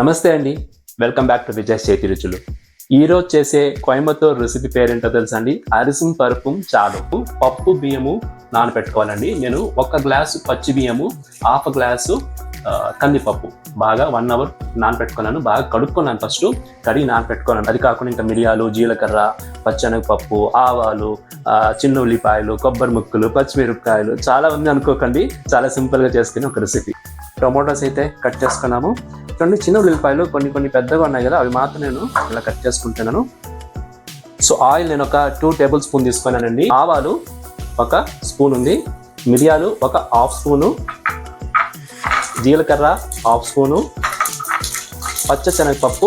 నమస్తే అండి. Welcome back to Vijay చేతి రుచులు ఈరోజు చేసే కోయంబత్తూర్ రెసిపీ పేరేంటో తెలుసా అండి? అరిసం పరుపు చాలు పప్పు బియ్యము నానబెట్టుకోవాలండి నేను ఒక గ్లాసు పచ్చి బియ్యము హాఫ్ గ్లాసు కందిపప్పు. బాగా వన్ అవర్ నానబెట్టుకున్నాను బాగా కడుక్కున్నాను ఫస్ట్ కడిగి నానపెట్టుకున్నాను. అది కాకుండా ఇంకా మిరియాలు జీలకర్ర పచ్చనగపప్పు ఆవాలు చిన్న ఉల్లిపాయలు కొబ్బరి ముక్కలు పచ్చిమిరపకాయలు. చాలా ఉంది అనుకోకండి. చాలా సింపుల్గా చేసుకుని ఒక రెసిపీ టొమాటోస్ అయితే కట్ చేసుకున్నాము. కొన్ని చిన్న ఉల్లిపాయలు కొన్ని కొన్ని పెద్దగా ఉన్నాయి కదా అవి మాత్రం నేను ఇలా కట్ చేసుకుంటున్నాను. సో ఆయిల్ నేను ఒక టూ టేబుల్ స్పూన్ తీసుకున్నానండి. ఆవాలు ఒక స్పూన్ ఉంది. మిరియాలు ఒక హాఫ్ స్పూను. జీలకర్ర హాఫ్ స్పూను. పచ్చ శనగపప్పు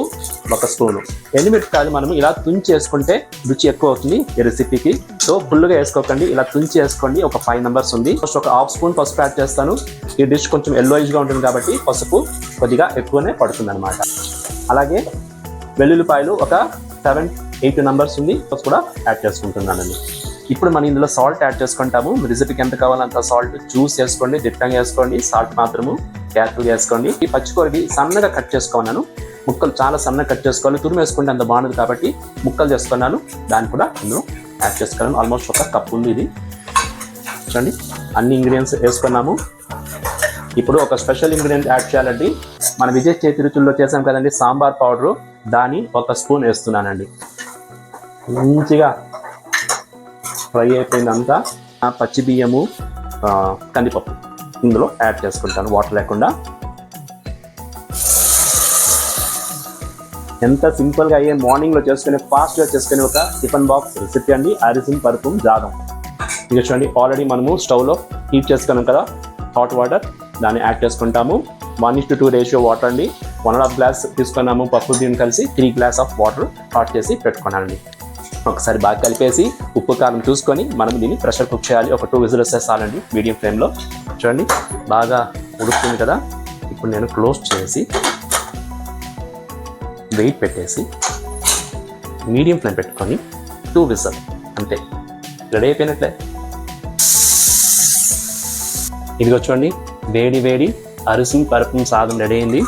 ఒక స్పూను. ఎండుమిరపకాయలు మనం ఇలా తుంచి వేసుకుంటే రుచి ఎక్కువ అవుతుంది ఈ రెసిపీకి సో ఫుల్గా వేసుకోకండి. ఇలా తుంచి వేసుకోండి ఒక ఫైవ్ మెంబర్స్ ఉంది. ఫస్ట్ ఒక హాఫ్ స్పూన్ పసుపు యాడ్ చేస్తాను. ఈ డిష్ కొంచెం ఎల్లోయిష్గా ఉంటుంది కాబట్టి పసుపు కొద్దిగా ఎక్కువనే పడుతుంది అనమాట అలాగే వెల్లుల్లిపాయలు ఒక సెవెన్ ఎయిట్ నెంబర్స్ ఉంది. పసుపు కూడా యాడ్ చేసుకుంటున్నానండి. ఇప్పుడు మనం ఇందులో సాల్ట్ యాడ్ చేసుకుంటాము. రెసిపీకి ఎంత కావాలంత సాల్ట్ జ్యూస్ వేసుకోండి దిట్టంగా వేసుకోండి. సాల్ట్ మాత్రము క్యారెక్టర్ వేసుకోండి. ఈ పచ్చికూరకి సన్నగా కట్ చేసుకున్నాను. ముక్కలు చాలా సన్నగా కట్ చేసుకోవాలి. తురిమేసుకుంటే అంత బాగుండదు కాబట్టి ముక్కలు చేసుకున్నాను. దాన్ని కూడా ఇందులో యాడ్ చేసుకున్నాను. ఆల్మోస్ట్ ఒక కప్ ఉంది ఇది. చూడండి. అన్ని ఇంగ్రీడియంట్స్ వేసుకున్నాము. ఇప్పుడు ఒక స్పెషల్ ఇంగ్రీడియంట్ యాడ్ చేయాలండి. మన విజయ్ చేతి రుచుల్లో చేసాం కదండి సాంబార్ పౌడరు. దాన్ని ఒక స్పూన్ వేస్తున్నానండి. మంచిగా ఫ్రై అయిపోయిందంతా. ఆ పచ్చి బియ్యము కందిపప్పు. ఇందులో యాడ్ చేసుకుంటాను వాటర్ లేకుండా. ఎంత సింపుల్గా అయ్యే మార్నింగ్లో చేసుకునే ఫాస్ట్గా చేసుకునే ఒక టిఫిన్ బాక్స్ రెసిపీ అండి. అరిసిన్ పరుపు జాదం ఇక చూడండి ఆల్రెడీ మనము స్టవ్లో హీట్ చేసుకున్నాం కదా హాట్ వాటర్ దాన్ని యాడ్ చేసుకుంటాము. One is to two ratio water అండి. వన్ అండ్ హాఫ్ గ్లాస్ తీసుకున్నాము పప్పు దీన్ని కలిసి three glass of water hot చేసి పెట్టుకున్నానండి. ఒకసారి బాగా కలిపేసి ఉప్పు కారం చూసుకొని మనం దీన్ని ప్రెషర్ కుక్ చేయాలి. ఒక టూ విజిల్స్ వేసాలండి మీడియం ఫ్లేమ్లో చూడండి బాగా ఉడుకుతుంది కదా. ఇప్పుడు నేను క్లోజ్ చేసి వెయిట్ పెట్టేసి మీడియం ఫ్లేమ్ పెట్టుకొని టూ విజల్ అంతే. రెడీ అయిపోయినట్లే. ఇదిగో చూడండి వేడి వేడి అరిసిన పరుపు సాదం రెడీ అయింది.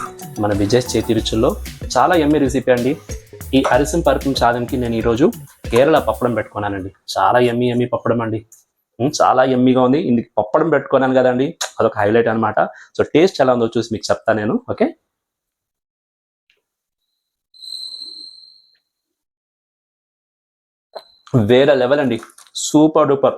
మన విజయ్ చేతి రుచుల్లో చాలా ఎమ్మె రెసిపీ అండి. ఈ అరిసిన పరుపు సాదంకి నేను ఈరోజు కేరళ పప్పడం పెట్టుకున్నానండి. చాలా ఎమ్మి ఎమ్మి పప్పడం అండి. చాలా ఎమ్మిగా ఉంది. ఇందుకు పప్పడం పెట్టుకున్నాను కదండి. అదొక హైలైట్ అన్నమాట. సో టేస్ట్ ఎలా ఉందో చూసి మీకు చెప్తా నేను ఓకే? వేరే లెవెల్ అండి. Super duper.